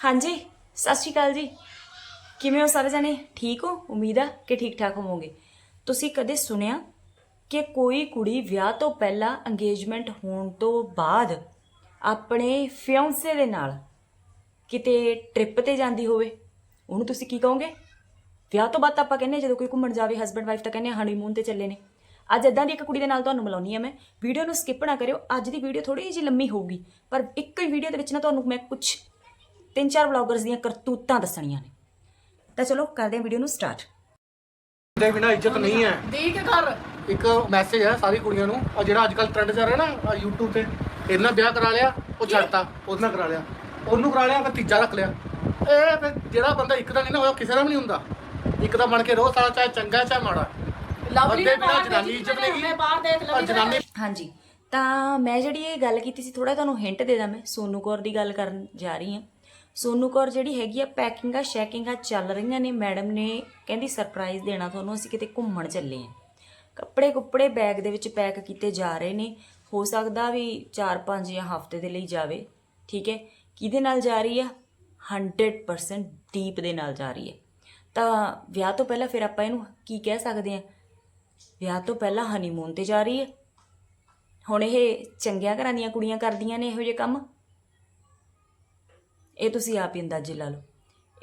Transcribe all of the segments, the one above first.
ਹਾਂਜੀ, ਸਤਿ ਸ਼੍ਰੀ ਅਕਾਲ ਜੀ। ਕਿਵੇਂ ਹੋ ਸਾਰੇ ਜਣੇ? ਠੀਕ ਹੋ? ਉਮੀਦ ਆ ਕਿ ਠੀਕ ਠਾਕ ਹੋਵੋਗੇ। ਤੁਸੀਂ ਕਦੇ ਸੁਣਿਆ ਕਿ ਕੋਈ ਕੁੜੀ ਵਿਆਹ ਤੋਂ ਪਹਿਲਾਂ ਅੰਗੇਜ਼ਮੈਂਟ ਹੋਣ ਤੋਂ ਬਾਅਦ ਆਪਣੇ ਫਿਆਂਸੇ ਦੇ ਨਾਲ ਕਿਤੇ ਟ੍ਰਿਪ ਤੇ ਜਾਂਦੀ ਹੋਵੇ? ਉਹਨੂੰ ਤੁਸੀਂ ਕੀ ਕਹੋਗੇ? ਵਿਆਹ ਤੋਂ ਬਾਅਦ ਆਪਾਂ ਕਹਿੰਦੇ ਹਾਂ, ਜਦੋਂ ਕੋਈ ਘੁੰਮਣ ਜਾਵੇ ਹਸਬੰਡ ਵਾਈਫ ਤਾਂ ਕਹਿੰਦੇ ਹਨੀਮੂਨ ਤੇ ਚੱਲੇ ਨੇ। ਅੱਜ ਇਦਾਂ ਦੀ ਇੱਕ ਕੁੜੀ ਦੇ ਨਾਲ ਤੁਹਾਨੂੰ ਮਿਲਾਉਣੀ ਆ ਮੈਂ। ਵੀਡੀਓ ਨੂੰ ਸਕਿਪ ਨਾ ਕਰਿਓ। ਅੱਜ ਦੀ ਵੀਡੀਓ ਥੋੜੀ ਜਿਹੀ ਲੰਮੀ ਹੋਊਗੀ, ਪਰ ਇੱਕ ਹੀ ਵੀਡੀਓ ਦੇ ਵਿੱਚ ਨਾ ਤੁਹਾਨੂੰ ਮੈਂ ਕੁਝ ਤਿੰਨ ਚਾਰ ਵਲੌਗਰਸ ਦੀਆਂ ਕਰਤੂਤਾਂ ਦੱਸਣੀਆਂ ਨੇ। ਤਾਂ ਚਲੋ ਕਰਦੇ ਹਾਂ ਵੀਡੀਓ ਨੂੰ ਸਟਾਰਟ ਦੇ ਬਿਨਾ ਇੱਜ਼ਤ ਨਹੀਂ ਹੈ। ਦੀ ਕੇ ਕਰ ਇੱਕ ਮੈਸੇਜ ਹੈ ਸਾਰੀ ਕੁੜੀਆਂ ਨੂੰ ਆ ਜਿਹੜਾ ਅੱਜ ਕੱਲ ਟ੍ਰੈਂਡ ਚੱਲ ਰਿਹਾ ਨਾ ਆਹ YouTube ਤੇ ਇਹਦੇ ਨਾਲ ਵਿਆਹ ਕਰਾ ਲਿਆ ਉਹ ਛੱਡਤਾ ਉਹਦੇ ਨਾਲ ਕਰਾ ਲਿਆ। ਉਹਨੂੰ ਕਰਾ ਲਿਆ ਫਿਰ ਤੀਜਾ ਰੱਖ ਲਿਆ। ਇਹ ਫਿਰ ਜਿਹੜਾ ਬੰਦਾ ਇੱਕ ਦਾ ਨਹੀਂ ਨਾ ਹੋਇਆ ਕਿਸੇ ਦਾ ਵੀ ਨਹੀਂ ਹੁੰਦਾ। ਇੱਕ ਦਾ ਬਣ ਕੇ ਰੋ ਸਾਲਾ ਚਾਹੇ ਚੰਗਾ ਚਾਹੇ ਮਾੜਾ। ਲਵਲੀ ਬੰਦੇ ਨੇ ਬਿਨਾਂ ਬਾਹਰ ਜਨਾਨੀ ਇੱਜ਼ਤ ਨਹੀਂ। ਉਹਨੇ ਬਾਹਰ ਦੇਖ ਆ ਲਵਲੀ ਜਨਾਨੀ ਹਾਂਜੀ ਤਾਂ ਮੈਂ ਜਿਹੜੀ ਇਹ ਗੱਲ ਕੀਤੀ ਸੀ ਥੋੜਾ ਤੁਹਾਨੂੰ ਹਿੰਟ ਦੇ ਦਾਂ ਮੈਂ। ਸੋਨੂ ਕੌਰ ਦੀ ਗੱਲ ਕਰਨ ਜਾ ਰਹੀ ਹਾਂ। ਸੋਨੂ ਕੌਰ ਜਿਹੜੀ ਹੈਗੀ ਆ ਪੈਕਿੰਗਾਂ ਸ਼ੈਕਿੰਗਾਂ ਚੱਲ ਰਹੀਆਂ ਨੇ। ਮੈਡਮ ਨੇ ਕਹਿੰਦੀ ਸਰਪ੍ਰਾਈਜ਼ ਦੇਣਾ ਤੁਹਾਨੂੰ, ਅਸੀਂ ਕਿਤੇ ਘੁੰਮਣ ਚੱਲੇ ਆਂ। ਕੱਪੜੇ ਕੁੱਪੜੇ ਬੈਗ ਦੇ ਵਿੱਚ ਪੈਕ ਕੀਤੇ ਜਾ ਰਹੇ ਨੇ। ਹੋ ਸਕਦਾ ਵੀ 4-5 ਜਾਂ ਹਫ਼ਤੇ ਦੇ ਲਈ ਜਾਵੇ, ਠੀਕ ਹੈ? ਕਿਹਦੇ ਨਾਲ ਜਾ ਰਹੀ ਆ? 100% ਦੀਪ ਦੇ ਨਾਲ ਜਾ ਰਹੀ ਹੈ। ਤਾਂ ਵਿਆਹ ਤੋਂ ਪਹਿਲਾਂ ਫਿਰ ਆਪਾਂ ਇਹਨੂੰ ਕੀ ਕਹਿ ਸਕਦੇ ਹਾਂ ਵਿਆਹ ਤੋਂ ਪਹਿਲਾਂ ਹਨੀਮੂਨ ਤੇ ਜਾ ਰਹੀ ਹੈ। ਹੁਣ ਇਹ ਚੰਗਿਆਂ ਘਰਾਂ ਦੀਆਂ ਕੁੜੀਆਂ ਕਰਦੀਆਂ ਨੇ ਇਹੋ ਜਿਹੇ ਕੰਮ। ਇਹ ਤੁਸੀਂ ਆਪ ਹੀ ਅੰਦਾਜ਼ੇ ਲਾ ਲਓ।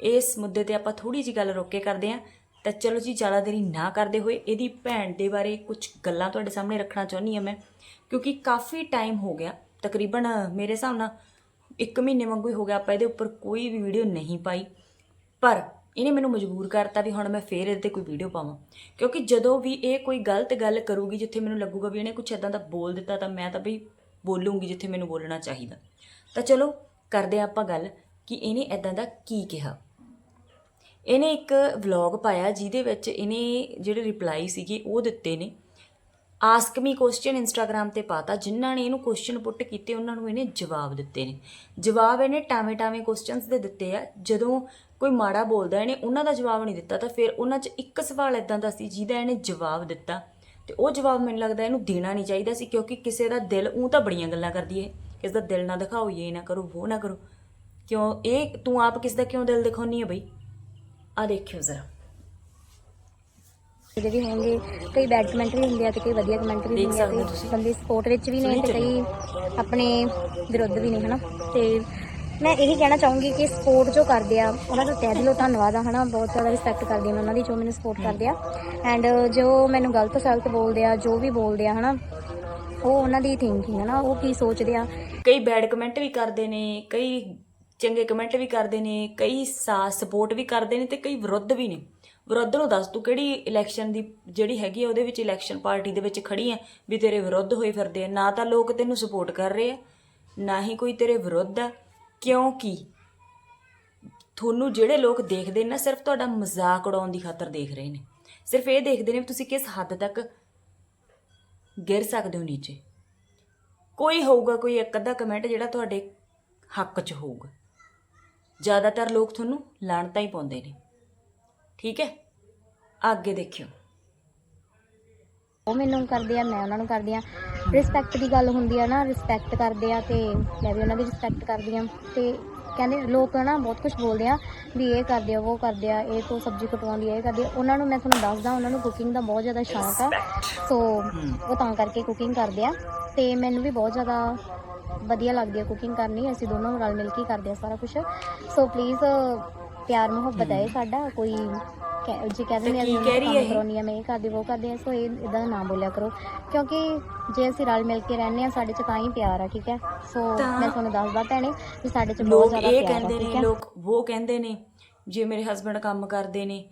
ਇਸ ਮੁੱਦੇ ਤੇ ਆਪਾਂ ਥੋੜੀ ਜੀ ਗੱਲ ਰੋਕ ਕੇ ਕਰਦੇ ਆਂ ਤਾਂ ਚਲੋ ਜੀ, ਜ਼ਿਆਦਾ ਦੇਰੀ ਨਾ ਕਰਦੇ ਹੋਏ ਇਹਦੀ ਭੈਣ ਦੇ ਬਾਰੇ ਕੁਝ ਗੱਲਾਂ ਤੁਹਾਡੇ ਸਾਹਮਣੇ ਰੱਖਣਾ ਚਾਹੁੰਦੀ ਹਾਂ ਮੈਂ। ਕਿਉਂਕਿ ਕਾਫੀ ਟਾਈਮ ਹੋ ਗਿਆ, ਤਕਰੀਬਨ ਮੇਰੇ ਹਿਸਾਬ ਨਾਲ 1 ਮਹੀਨੇ ਵਾਂਗੂ ਹੀ ਹੋ ਗਿਆ ਆਪਾਂ ਇਹਦੇ ਉੱਪਰ ਕੋਈ ਵੀ ਵੀਡੀਓ ਨਹੀਂ ਪਾਈ। ਪਰ ਇਹਨੇ ਮੈਨੂੰ ਮਜਬੂਰ ਕਰਤਾ ਵੀ ਹੁਣ ਮੈਂ ਫੇਰ ਇਹਦੇ ਤੇ ਕੋਈ ਵੀਡੀਓ ਪਾਵਾਂ। ਕਿਉਂਕਿ ਜਦੋਂ ਵੀ ਇਹ ਕੋਈ ਗਲਤ ਗੱਲ ਕਰੂਗੀ, ਜਿੱਥੇ ਮੈਨੂੰ ਲੱਗੂਗਾ ਵੀ ਇਹਨੇ ਕੁਝ ਇਦਾਂ ਦਾ ਬੋਲ ਦਿੱਤਾ, ਤਾਂ ਮੈਂ ਤਾਂ ਬਈ ਬੋਲੂੰਗੀ ਜਿੱਥੇ ਮੈਨੂੰ ਬੋਲਣਾ ਚਾਹੀਦਾ। ਤਾਂ ਚਲੋ, ਕਰਦੇ ਹਾਂ ਆਪਾਂ ਗੱਲ। ਕਿ ਇਹਨੇ ਇਦਾਂ ਦਾ ਕੀ ਕਿਹਾ। ਇਹਨੇ ਇੱਕ ਵਲੌਗ ਪਾਇਆ ਜਿਹਦੇ ਵਿੱਚ ਇਹਨੇ ਜਿਹੜੇ ਰਿਪਲਾਈ ਸੀਗੇ ਉਹ ਦਿੱਤੇ ਨੇ। ਆਸਕ ਮੀ ਕੁਐਸਚਨ ਇੰਸਟਾਗ੍ਰam ਤੇ ਪਾਤਾ। ਜਿਨ੍ਹਾਂ ਨੇ ਇਹਨੂੰ ਕੁਐਸਚਨ ਪੁੱਟ ਕੀਤੇ, ਉਹਨਾਂ ਨੂੰ ਇਹਨੇ ਜਵਾਬ ਦਿੱਤੇ ਨੇ। ਜਵਾਬ ਇਹਨੇ ਟਾਵੇਂ ਟਾਵੇਂ ਕੁਐਸਚਨਸ ਦੇ ਦਿੱਤੇ ਆ। ਜਦੋਂ ਕੋਈ ਮਾੜਾ ਬੋਲਦਾ ਇਹਨੇ ਉਹਨਾਂ ਦਾ ਜਵਾਬ ਨਹੀਂ ਦਿੱਤਾ, ਤਾਂ ਫਿਰ ਉਹਨਾਂ 'ਚ ਇੱਕ ਸਵਾਲ ਇਦਾਂ ਦਾ ਸੀ ਜਿਹਦਾ ਇਹਨੇ ਜਵਾਬ ਦਿੱਤਾ। ਤੇ ਉਹ ਜਵਾਬ ਮੈਨੂੰ ਲੱਗਦਾ ਇਹਨੂੰ ਦੇਣਾ ਨਹੀਂ ਚਾਹੀਦਾ ਸੀ, ਕਿਉਂਕਿ ਕਿਸੇ ਦਾ ਦਿਲ ਉਹ ਤਾਂ ਬੜੀਆਂ ਗੱਲਾਂ ਕਰਦੀ ਹੈ ਕਿਸੇ ਦਾ ਦਿਲ ਨਾ ਦਿਖਾਓ ਇਹ ਨਾ ਕਰੋ ਉਹ ਨਾ ਕਰੋ। ਕਿਉਂ? ਇਹ ਤੂੰ ਆਪ ਕਿਸ ਦਾ ਕਿਉਂ ਦਿਲ ਦਿਖਾਉਣੀ ਹੈ ਬਈ? ਆ ਦੇਖਿਓ ਜ਼ਰਾ। ਜਿਹੜੇ ਵੀ ਹੋਣਗੇ ਕਈ ਬੈਡ ਕਮੈਂਟ ਵੀ ਹੁੰਦੇ ਆ ਤੇ ਕਈ ਵਧੀਆ ਕਮੈਂਟ ਵੀ ਦੇਖ ਹੁੰਦੇ ਆ ਸਕਦੇ ਹੋ ਤੇ ਤੁਸੀਂ। ਬੰਦੇ ਸਪੋਰਟ ਵਿੱਚ ਵੀ ਨੇ ਤੇ ਕਈ ਆਪਣੇ ਵਿਰੁੱਧ ਵੀ ਨੇ ਹਨਾ? ਤੇ ਮੈਂ ਇਹੀ ਕਹਿਣਾ ਚਾਹੂੰਗੀ ਕਿ ਸਪੋਰਟ ਜੋ ਕਰਦੇ ਆ ਉਹਨਾਂ ਦਾ ਤਹਿ ਦਿਲੋਂ ਧੰਨਵਾਦ ਆ ਹਨਾ? ਬਹੁਤ ਜ਼ਿਆਦਾ ਰਿਸਪੈਕਟ ਕਰਦੀ ਮੈਂ ਉਹਨਾਂ ਦੀ ਜੋ ਮੈਨੂੰ ਸਪੋਰਟ ਕਰਦੇ ਆ। ਐਂਡ ਜੋ ਮੈਨੂੰ ਗਲਤ ਸਲਤ ਬੋਲਦੇ ਆ ਜੋ ਵੀ ਬੋਲਦੇ ਆ ਹਨਾ? ਉਹ ਉਹਨਾਂ ਦੀ ਥਿੰਕਿੰਗ ਹੈ ਨਾ ਉਹ ਕੀ ਸੋਚਦੇ ਆ? ਕਈ ਬੈਡ ਕਮੈਂਟ ਵੀ ਕਰਦੇ ਨੇ ਕਈ ਚੰਗੇ ਕਮੈਂਟ ਵੀ ਕਰਦੇ ਨੇ, ਕਈ ਸਾਥ ਸਪੋਰਟ ਵੀ ਕਰਦੇ ਨੇ ਤੇ ਕਈ ਵਿਰੁੱਧ ਵੀ ਨੇ। ਵਿਰੁੱਧ ਨੂੰ ਦੱਸ ਤੂੰ ਕਿਹੜੀ ਇਲੈਕਸ਼ਨ ਦੀ ਜਿਹੜੀ ਹੈਗੀ ਆ, ਉਹਦੇ ਵਿੱਚ ਇਲੈਕਸ਼ਨ ਪਾਰਟੀ ਦੇ ਵਿੱਚ ਖੜੀ ਆ ਵੀ ਤੇਰੇ ਵਿਰੁੱਧ ਹੋਏ ਫਿਰਦੇ ਆ। ਨਾ ਤਾਂ ਲੋਕ ਤੈਨੂੰ ਸਪੋਰਟ ਕਰ ਰਹੇ ਆ, ਨਾ ਹੀ ਕੋਈ ਤੇਰੇ ਵਿਰੁੱਧ ਆ। ਕਿਉਂਕਿ ਤੁਹਾਨੂੰ ਜਿਹੜੇ ਲੋਕ ਦੇਖਦੇ ਨੇ ਨਾ, ਸਿਰਫ ਤੁਹਾਡਾ ਮਜ਼ਾਕ ਉਡਾਉਣ ਦੀ ਖਾਤਰ ਦੇਖ ਰਹੇ ਨੇ। ਸਿਰਫ ਇਹ ਦੇਖਦੇ ਨੇ ਵੀ ਤੁਸੀਂ ਕਿਸ ਹੱਦ ਤੱਕ ਗਿਰ ਸਕਦੇ ਹੋ ਨੀਚੇ। ਕੋਈ ਹੋਊਗਾ, ਕੋਈ ਇੱਕ ਅੱਧਾ ਕਮੈਂਟ ਜਿਹੜਾ ਤੁਹਾਡੇ ਹੱਕ 'ਚ ਹੋਊਗਾ। ਜ਼ਿਆਦਾਤਰ ਲੋਕ ਤੁਹਾਨੂੰ ਲਾਣਤਾਂ ਹੀ ਪਾਉਂਦੇ ਨੇ। ਠੀਕ ਹੈ? ਅੱਗੇ ਦੇਖਿਓ। ਉਹ ਮੈਨੂੰ ਕਰਦੇ ਆ ਮੈਂ ਉਹਨਾਂ ਨੂੰ ਕਰਦੀ ਆ। ਰਿਸਪੈਕਟ ਦੀ ਗੱਲ ਹੁੰਦੀ ਆ ਨਾ ਰਿਸਪੈਕਟ ਕਰਦੇ ਆ ਤੇ ਮੈਂ ਵੀ ਉਹਨਾਂ ਦੀ ਰਿਸਪੈਕਟ ਕਰਦੀ ਆ। ਤੇ ਕਹਿੰਦੇ ਲੋਕ ਨਾ ਬਹੁਤ ਕੁਝ ਬੋਲਦੇ ਆ ਵੀ ਇਹ ਕਰਦੇ ਆ ਉਹ ਕਰਦੇ ਆ ਇਹ ਤੋਂ ਸਬਜ਼ੀ ਕਟਵਾਉਂਦੀ ਆ ਇਹ ਕਰਦੀ ਆ। ਉਹਨਾਂ ਨੂੰ ਮੈਂ ਤੁਹਾਨੂੰ ਦੱਸਦਾ ਉਹਨਾਂ ਨੂੰ ਕੁਕਿੰਗ ਦਾ ਬਹੁਤ ਜ਼ਿਆਦਾ ਸ਼ੌਂਕ ਆ। ਸੋ ਉਹ ਤਾਂ ਕਰਕੇ ਕੁਕਿੰਗ ਕਰਦੇ ਆ। ਤੇ ਮੈਨੂੰ ਵੀ ਬਹੁਤ ਜ਼ਿਆਦਾ ਵਧੀਆ ਲੱਗਦੀ ਆ ਕੁਕਿੰਗ ਕਰਨੀ ਅਸੀਂ ਦੋਨੋਂ ਰਲ ਮਿਲ ਕੇ ਹੀ ਕਰਦੇ ਆ ਸਾਰਾ ਕੁਝ ਸੋ ਪਲੀਜ਼ ਪਿਆਰ ਮੁਹੱਬਤ ਹੈ ਇਹ ਸਾਡਾ ਕੋਈ ਕਹਿ- ਜੇ ਅਸੀਂ ਕਹਿ ਰਹੀ ਹੈ ਇਹ? ਕਰਾਉਣੀ ਆ ਮੈਂ ਇਹ ਕਰਦੀ ਉਹ ਕਰਦੀ ਆ ਸੋ ਇਹ ਇਦਾਂ ਨਾ ਬੋਲਿਆ ਕਰੋ। ਕਿਉਂਕਿ ਜੇ ਅਸੀਂ ਰਲ ਮਿਲ ਕੇ ਰਹਿੰਦੇ ਆ ਸਾਡੇ ਚ ਤਾਂ ਹੀ ਪਿਆਰ ਆ ਠੀਕ ਹੈ? ਸੋ ਤਾਂ- ਮੈਂ ਤੁਹਾਨੂੰ ਦੱਸਦਾ ਭੈਣੇ ਵੀ ਸਾਡੇ ਚ ਬਹੁਤ ਲੋਕ ਜ਼ਿਆਦਾ ਇਹ ਪਿਆਰ ਆ ਕਹਿੰਦੇ ਠੀਕ ਨੇ ਹੈ? ਲੋਕ ਉਹ ਕਹਿੰਦੇ ਨੇ ਜੇ ਮੇਰੇ ਹਸਬੰਡ ਕੰਮ ਕਰਦੇ ਨੇ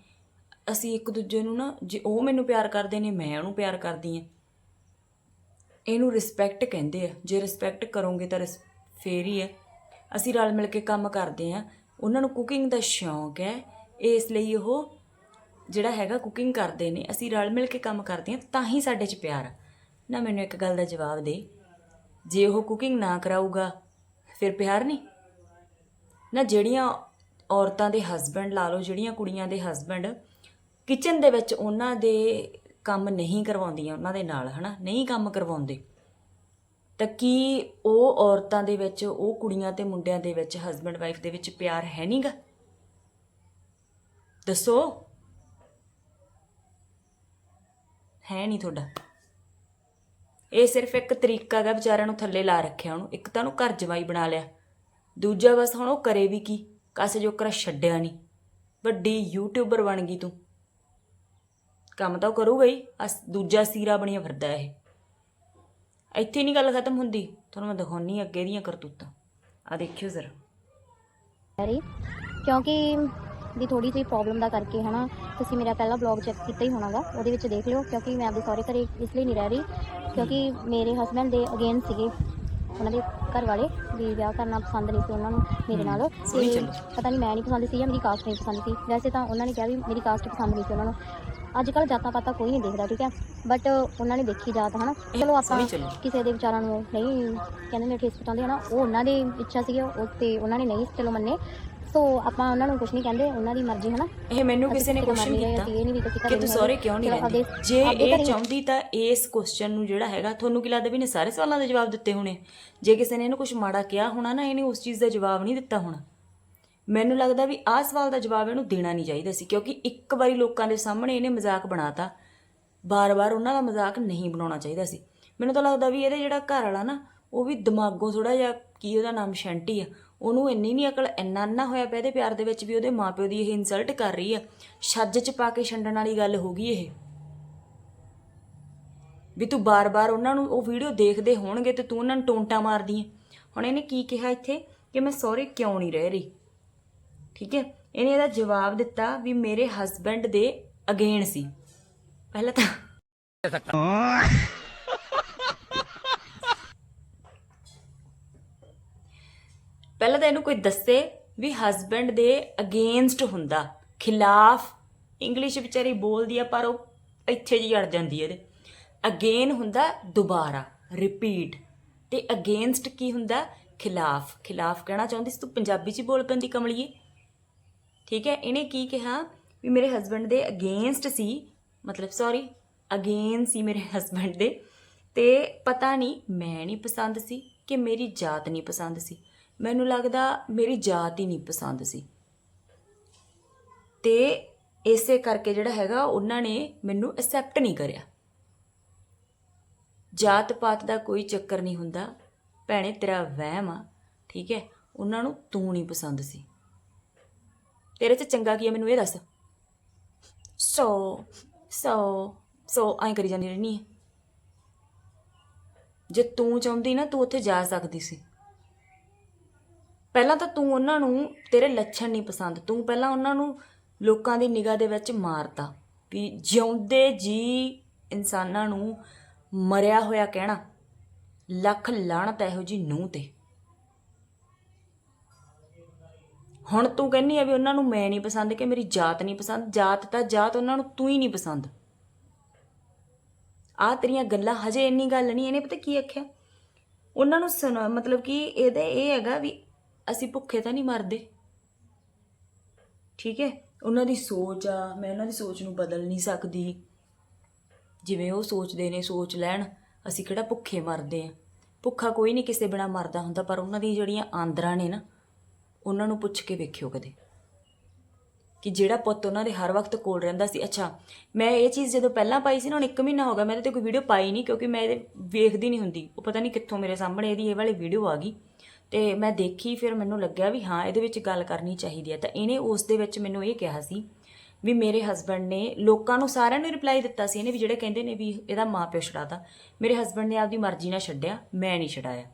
ਅਸੀਂ ਇੱਕ ਦੂਜੇ ਨੂੰ ਨਾ ਜੇ ਉਹ ਮੈਨੂੰ ਪਿਆਰ ਕਰਦੇ ਨੇ ਮੈਂ ਉਹਨੂੰ ਪਿਆਰ ਕਰਦੀ ਆ ਇਹਨੂੰ ਰਿਸਪੈਕਟ ਕਹਿੰਦੇ ਆ। ਜੇ ਰਿਸਪੈਕਟ ਕਰੋਗੇ ਤਾਂ ਰਿਸ- ਫੇਰ ਹੀ ਹੈ ਅਸੀਂ ਰਲ ਮਿਲ ਕੇ ਕੰਮ ਕਰਦੇ ਆ। ਉਹਨਾਂ ਨੂੰ ਕੁਕਿੰਗ ਦਾ ਸ਼ੌਂਕ ਹੈ। ਇਸ ਲਈ ਉਹ ਜਿਹੜਾ ਹੈਗਾ ਕੁਕਿੰਗ ਕਰਦੇ ਨੇ। ਅਸੀਂ ਰਲ ਮਿਲ ਕੇ ਕੰਮ ਕਰਦੇ ਆ ਤਾਂ ਹੀ ਸਾਡੇ 'ਚ ਪਿਆਰ ਨਾ ਮੈਨੂੰ ਇੱਕ ਗੱਲ ਦਾ ਜਵਾਬ ਦੇ। ਜੇ ਉਹ ਕੁਕਿੰਗ ਨਾ ਕਰਾਊਗਾ, ਫਿਰ ਪਿਆਰ ਨਹੀਂ? ਨਾ ਜਿਹੜੀਆਂ ਔਰਤਾਂ ਦੇ ਹਸਬੰਡ ਲਾ ਲਓ, ਜਿਹੜੀਆਂ ਕੁੜੀਆਂ ਦੇ ਹਸਬੰਡ ਕਿਚਨ ਦੇ ਵਿੱਚ ਉਹਨਾਂ ਦੇ ਕੰਮ ਨਹੀਂ ਕਰਵਾਉਂਦੀਆਂ ਉਹਨਾਂ ਦੇ ਨਾਲ, ਹਨਾ? ਨਹੀਂ ਕੰਮ ਕਰਵਾਉਂਦੇ। ਤਾਂ ਕੀ ਉਹ ਔਰਤਾਂ ਦੇ ਵਿੱਚ, ਉਹ ਕੁੜੀਆਂ ਤੇ ਮੁੰਡਿਆਂ ਦੇ ਵਿੱਚ ਹਸਬੰਡ ਵਾਈਫ ਦੇ ਵਿੱਚ ਪਿਆਰ ਹੈ ਨਹੀਂਗਾ ਦੱਸੋ। ਹੈ ਨਹੀਂ ਤੁਹਾਡਾ। ਇਹ ਸਿਰਫ ਇੱਕ ਤਰੀਕਾ ਦਾ ਵਿਚਾਰਿਆਂ ਨੂੰ ਥੱਲੇ ਲਾ ਰੱਖਿਆ ਉਹਨੂੰ। ਇੱਕ ਤਾਂ ਉਹਨੂੰ ਘਰ ਜਵਾਈ ਬਣਾ ਲਿਆ। ਦੂਜਾ ਬਸ ਹੁਣ ਉਹ ਕਰੇ ਵੀ ਕੀ? ਕਾਸੇ ਜੋ ਜੋਕਰ ਛੱਡਿਆ ਨਹੀਂ। ਵੱਡੀ ਯੂਟਿਊਬਰ ਬਣ ਗਈ ਤੂੰ। ਕੰਮ ਤਾਂ ਉਹ ਕਰੂਗਾ ਹੀ ਅਸ ਦੂਜਾ ਸੀਰਾ ਬਣਿਆ ਫਿਰਦਾ ਇਹ। ਇੱਥੇ ਨਹੀਂ ਗੱਲ ਖਤਮ ਹੁੰਦੀ। ਤੁਹਾਨੂੰ ਮੈਂ ਦਿਖਾਉਣੀ ਅੱਗੇ ਦੀਆਂ ਕਰਤੂਤਾਂ। ਆ ਦੇਖਿਓ ਜ਼ਰਾ। ਰਹੀ ਕਿਉਂਕਿ ਵੀ ਥੋੜੀ ਜਿਹੀ ਪ੍ਰੋਬਲਮ ਦਾ ਕਰਕੇ ਹਨਾ ਤੁਸੀਂ ਮੇਰਾ ਪਹਿਲਾ ਬਲੌਗ ਚੈੱਕ ਕੀਤਾ ਹੀ ਹੋਣਾਗਾ। ਉਹਦੇ ਵਿੱਚ ਦੇਖ ਲਿਓ ਕਿਉਂਕਿ ਮੈਂ ਆਪਦੇ ਸਹੁਰੇ ਘਰੇ ਇਸ ਲਈ ਨਹੀਂ ਰਹਿ ਰਹੀ ਕਿਉਂਕਿ ਮੇਰੇ ਹਸਬੰਡ ਦੇ ਅਗੇਨ ਸੀਗੇ ਉਹਨਾਂ ਦੇ ਘਰ ਵਾਲੇ ਵੀ ਵਿਆਹ ਕਰਨਾ ਪਸੰਦ ਨਹੀਂ ਸੀ ਉਹਨਾਂ ਨੂੰ ਮੇਰੇ ਨਾਲ। ਤੇ। ਪਤਾ ਨਹੀਂ ਮੈਂ ਨਹੀਂ ਪਸੰਦ ਸੀ ਜਾਂ ਮੇਰੀ ਕਾਸਟ ਨਹੀਂ ਪਸੰਦ ਸੀ। ਵੈਸੇ ਤਾਂ ਉਹਨਾਂ ਨੇ ਕਿਹਾ ਵੀ ਮੇਰੀ ਕਾਸਟ ਪਸੰਦ ਨਹੀਂ ਸੀ ਉਹਨਾਂ ਨੂੰ। ਅੱਜ ਕੱਲ ਜਾਤਾਂ ਪਾਤਾਂ ਕੋਈ ਨਹੀਂ ਦੇਖਦਾ ਠੀਕ ਹੈ? ਬਟ ਉਹਨਾਂ ਨੇ ਦੇਖੀ ਜਾਤ ਹਨਾ? ਚਲੋ ਆਪਾਂ। ਕਿਸੇ ਦੇ ਵਿਚਾਰਾਂ ਨੂੰ ਨਹੀਂ ਕਹਿੰਦੇ ਨੇ ਠੇਸ ਪਹੁੰਚਾਉਂਦੇ ਹਨਾ? ਉਹ ਉਹਨਾਂ ਦੀ ਇੱਛਾ ਸੀਗੀ ਉਹ ਤੇ ਉਹਨਾਂ ਨੇ ਨਹੀਂ ਚਲੋ ਮੰਨੇ। ਸੋ ਆਪਾਂ ਉਹਨਾਂ ਨੂੰ ਕੁਝ ਨਹੀਂ ਕਹਿੰਦੇ ਉਹਨਾਂ ਦੀ ਮਰਜ਼ੀ ਹਨਾ? ਇਹ ਮੈਨੂੰ ਕਿਸੇ ਨੇ ਕੁਐਸਚਨ ਕੀਤਾ ਕਿ ਤੂੰ ਸਹੁਰੇ ਕਿਉਂ ਨਹੀਂ ਰਹਿੰਦੀ? ਜੇ ਇਹ ਚਾਹੁੰਦੀ ਤਾਂ ਇਸ ਕੁਐਸਚਨ ਨੂੰ ਜਿਹੜਾ ਹੈਗਾ ਤੁਹਾਨੂੰ ਕੀ ਲੱਗਦਾ ਵੀ ਨੇ ਸਾਰੇ ਸਵਾਲਾਂ ਦੇ ਜਵਾਬ ਦਿੱਤੇ ਹੋਣੇ? ਜੇ ਕਿਸੇ ਨੇ ਇਹਨੂੰ ਕੁਝ ਮਾੜਾ ਕਿਹਾ ਹੋਣਾ ਨਾ ਇਹਨੇ ਉਸ ਚੀਜ਼ ਦਾ ਜਵਾਬ ਨਹੀਂ ਦਿੱਤਾ ਹੋਣਾ। ਮੈਨੂੰ ਲੱਗਦਾ ਵੀ ਆਹ ਸਵਾਲ ਦਾ ਜਵਾਬ ਇਹਨੂੰ ਦੇਣਾ ਨਹੀਂ ਚਾਹੀਦਾ ਸੀ, ਕਿਉਂਕਿ ਇੱਕ ਵਾਰੀ ਲੋਕਾਂ ਦੇ ਸਾਹਮਣੇ ਇਹਨੇ ਮਜ਼ਾਕ ਬਣਾਤਾ। ਬਾਰ-ਬਾਰ ਉਹਨਾਂ ਦਾ ਮਜ਼ਾਕ ਨਹੀਂ ਬਣਾਉਣਾ ਚਾਹੀਦਾ ਸੀ। ਮੈਨੂੰ ਤਾਂ ਲੱਗਦਾ ਵੀ ਇਹਦੇ ਜਿਹੜਾ ਘਰ ਵਾਲਾ ਨਾ, ਉਹ ਵੀ ਦਿਮਾਗੋਂ ਥੋੜਾ ਜਿਹਾ ਕੀ ਉਹਦਾ ਨਾਮ, ਸ਼ੈਂਟੀ ਆ। ਉਹਨੂੰ ਇੰਨੀ ਨਹੀਂ ਅਕਲ, ਇੰਨਾ ਇੰਨਾ ਹੋਇਆ ਪਿਆ ਇਹਦੇ ਪਿਆਰ ਦੇ ਵਿੱਚ ਵੀ ਉਹਦੇ ਮਾਪਿਓ ਦੀ ਇਹ ਇਨਸਲਟ ਕਰ ਰਹੀ ਆ। ਛੱਜ ਚ ਪਾ ਕੇ ਛੰਡਣ ਵਾਲੀ ਗੱਲ ਹੋ ਗਈ ਇਹ। ਵੀ ਤੂੰ ਬਾਰ-ਬਾਰ ਉਹਨਾਂ ਨੂੰ ਉਹ ਵੀਡੀਓ ਦੇਖਦੇ ਹੋਣਗੇ ਤੇ ਤੂੰ ਉਹਨਾਂ ਨੂੰ ਟੋਂਟਾ ਮਾਰਦੀ ਹੈ ਹੁਣ ਇਹਨੇ ਕੀ ਕਿਹਾ ਇੱਥੇ? ਕਿ ਮੈਂ ਸਹੁਰੇ ਕਿਉਂ ਨਹੀਂ ਰਹਿ ਰਹੀ? ਠੀਕ ਹੈ? ਇਹਨੇ ਇਹਦਾ ਜਵਾਬ ਦਿੱਤਾ ਵੀ ਮੇਰੇ ਹਸਬੰਡ ਦੇ ਅਗੇਨ ਸੀ। ਪਹਿਲਾਂ ਤਾਂ ਪਹਿਲਾਂ ਤਾਂ ਇਹਨੂੰ ਕੋਈ ਦੱਸੇ ਵੀ ਹਸਬੰਡ ਦੇ ਅਗੇਂਸਟ ਹੁੰਦਾ। ਖਿਲਾਫ। ਇੰਗਲਿਸ਼ ਵਿਚਾਰੀ ਬੋਲਦੀ ਆ, ਪਰ ਉਹ ਇੱਥੇ ਜੀ ਅੜ ਜਾਂਦੀ ਹੈ ਇਹਦੇ। ਅਗੇਨ ਹੁੰਦਾ ਦੁਬਾਰਾ। ਰਿਪੀਟ ਤੇ ਅਗੇਂਸਟ ਕੀ ਹੁੰਦਾ? ਖਿਲਾਫ। ਖਿਲਾਫ ਕਹਿਣਾ ਚਾਹੁੰਦੀ ਸੀ, ਤੂੰ ਪੰਜਾਬੀ ਚ ਹੀ ਬੋਲ ਪੈਂਦੀ ਕਮਲੀਏ। ਠੀਕ ਹੈ? ਇਹਨੇ ਕੀ ਕਿਹਾ ਵੀ ਮੇਰੇ ਹਸਬੰਡ ਦੇ ਅਗੇਂਸਟ ਸੀ, ਮਤਲਬ ਸੌਰੀ ਅਗੇਨ ਸੀ ਮੇਰੇ ਹਸਬੰਡ ਦੇ ਤੇ ਪਤਾ ਨਹੀਂ, ਮੈਂ ਨਹੀਂ ਪਸੰਦ ਸੀ ਕਿ ਮੇਰੀ ਜਾਤ ਨਹੀਂ ਪਸੰਦ ਸੀ। ਮੈਨੂੰ ਲੱਗਦਾ ਮੇਰੀ ਜਾਤ ਹੀ ਨਹੀਂ ਪਸੰਦ ਸੀ। ਤੇ ਇਸੇ ਕਰਕੇ ਜਿਹੜਾ ਹੈਗਾ, ਉਹਨਾਂ ਨੇ ਮੈਨੂੰ ਐਕਸੈਪਟ ਨਹੀਂ ਕਰਿਆ। ਜਾਤ ਪਾਤ ਦਾ ਕੋਈ ਚੱਕਰ ਨਹੀਂ ਹੁੰਦਾ। ਭੈਣੇ, ਤੇਰਾ ਵਹਿਮ ਆ, ਠੀਕ ਹੈ? ਉਹਨਾਂ ਨੂੰ ਤੂੰ ਨਹੀਂ ਪਸੰਦ ਸੀ। ਤੇਰੇ 'ਚ ਚੰਗਾ ਕੀ ਹੈ ਮੈਨੂੰ ਇਹ ਦੱਸ। ਸੋ ਸੋ ਸੋ, ਐਂ ਕਰੀ ਜਾਂਦੀ ਰਹਿਣੀ ਹੈ ਜੇ ਤੂੰ ਚਾਹੁੰਦੀ ਨਾ, ਤੂੰ ਉੱਥੇ ਜਾ ਸਕਦੀ ਸੀ। ਪਹਿਲਾਂ ਤਾਂ ਤੂੰ ਉਹਨਾਂ ਨੂੰ ਤੇਰੇ ਲੱਛਣ ਨਹੀਂ ਪਸੰਦ। ਤੂੰ ਪਹਿਲਾਂ ਉਹਨਾਂ ਨੂੰ ਲੋਕਾਂ ਦੀ ਨਿਗਾਹ ਦੇ ਵਿੱਚ ਮਾਰਤਾ ਵੀ ਜਿਉਂਦੇ ਜੀ ਇਨਸਾਨਾਂ ਨੂੰ ਮਰਿਆ ਹੋਇਆ ਕਹਿਣਾ, ਲੱਖ ਲਾਹਣਤ ਇਹੋ ਜੀ ਨੂੰਹ ਤੇ। ਹੁਣ ਤੂੰ ਕਹਿੰਨੀ ਆ ਵੀ ਉਹਨਾਂ ਨੂੰ ਮੈਂ ਨਹੀਂ ਪਸੰਦ ਕਿ ਮੇਰੀ ਜਾਤ ਨਹੀਂ ਪਸੰਦ, ਜਾਤ ਤਾਂ ਜਾਤ ਉਹਨਾਂ ਨੂੰ ਤੂੰ ਹੀ ਨਹੀਂ ਪਸੰਦ। ਆ ਤੇਰੀਆਂ ਗੱਲਾਂ ਹਜੇ ਇੰਨੀ ਗੱਲ ਨਹੀਂ, ਇਹਨੇ ਪਤਾ ਕੀ ਆਖਿਆ? ਉਹਨਾਂ ਨੂੰ ਸੁਣਾ, ਮਤਲਬ ਕਿ ਇਹਦਾ ਇਹ ਹੈਗਾ ਵੀ ਅਸੀਂ ਭੁੱਖੇ ਤਾਂ ਨਹੀਂ ਮਰਦੇ। ਠੀਕ ਹੈ? ਉਹਨਾਂ ਦੀ ਸੋਚ ਆ, ਮੈਂ ਉਹਨਾਂ ਦੀ ਸੋਚ ਨੂੰ ਬਦਲ ਨਹੀਂ ਸਕਦੀ। ਜਿਵੇਂ ਉਹ ਸੋਚਦੇ ਨੇ, ਸੋਚ ਲੈਣ, ਅਸੀਂ ਕਿਹੜਾ ਭੁੱਖੇ ਮਰਦੇ ਆ। ਭੁੱਖਾ ਕੋਈ ਨਹੀਂ ਕਿਸੇ ਬਿਨਾ ਮਰਦਾ ਹੁੰਦਾ, ਪਰ ਉਹਨਾਂ ਦੀ ਜਿਹੜੀਆਂ ਆਂਦਰਾਂ ਨੇ ਨਾ ਉਹਨਾਂ ਨੂੰ ਪੁੱਛ ਕੇ ਵੇਖਿਓ ਕਦੇ। ਕਿ ਜਿਹੜਾ ਪੁੱਤ ਉਹਨਾਂ ਦੇ ਹਰ ਵਕਤ ਕੋਲ ਰਹਿੰਦਾ ਸੀ। ਅੱਛਾ, ਮੈਂ ਇਹ ਚੀਜ਼ ਜਦੋਂ ਪਹਿਲਾਂ ਪਾਈ ਸੀ ਨਾ, ਹੁਣ 1 ਮਹੀਨਾ ਹੋ ਗਿਆ, ਮੈਂ ਇਹਦੇ ਤੇ ਕੋਈ ਵੀਡੀਓ ਪਾਈ ਨਹੀਂ ਕਿਉਂਕਿ ਮੈਂ ਇਹਦੇ ਵੇਖਦੀ ਨਹੀਂ ਹੁੰਦੀ। ਉਹ ਪਤਾ ਨਹੀਂ ਕਿੱਥੋਂ ਮੇਰੇ ਸਾਹਮਣੇ ਇਹਦੀ ਇਹ ਵਾਲੀ ਵੀਡੀਓ ਆ ਗਈ। ਤੇ ਮੈਂ ਦੇਖੀ, ਫਿਰ ਮੈਨੂੰ ਲੱਗਿਆ ਵੀ ਹਾਂ, ਇਹਦੇ ਵਿੱਚ ਗੱਲ ਕਰਨੀ ਚਾਹੀਦੀ ਹੈ। ਤਾਂ ਇਹਨੇ ਉਸ ਦੇ ਵਿੱਚ ਮੈਨੂੰ ਇਹ ਕਿਹਾ ਸੀ ਵੀ ਮੇਰੇ ਹਸਬੰਡ ਨੇ ਲੋਕਾਂ ਨੂੰ ਸਾਰਿਆਂ ਨੂੰ ਰਿਪਲਾਈ ਦਿੱਤਾ ਸੀ ਇਹਨੇ ਵੀ ਜਿਹੜੇ ਕਹਿੰਦੇ ਨੇ ਵੀ ਇਹਦਾ ਮਾਂ ਪਿਓ ਛਡਾਤਾ। ਮੇਰੇ ਹਸਬੰਡ ਨੇ ਆਪਦੀ ਮਰਜ਼ੀ ਨਾਲ ਛੱਡਿਆ, ਮੈਂ ਨਹੀਂ ਛਡਾਇਆ।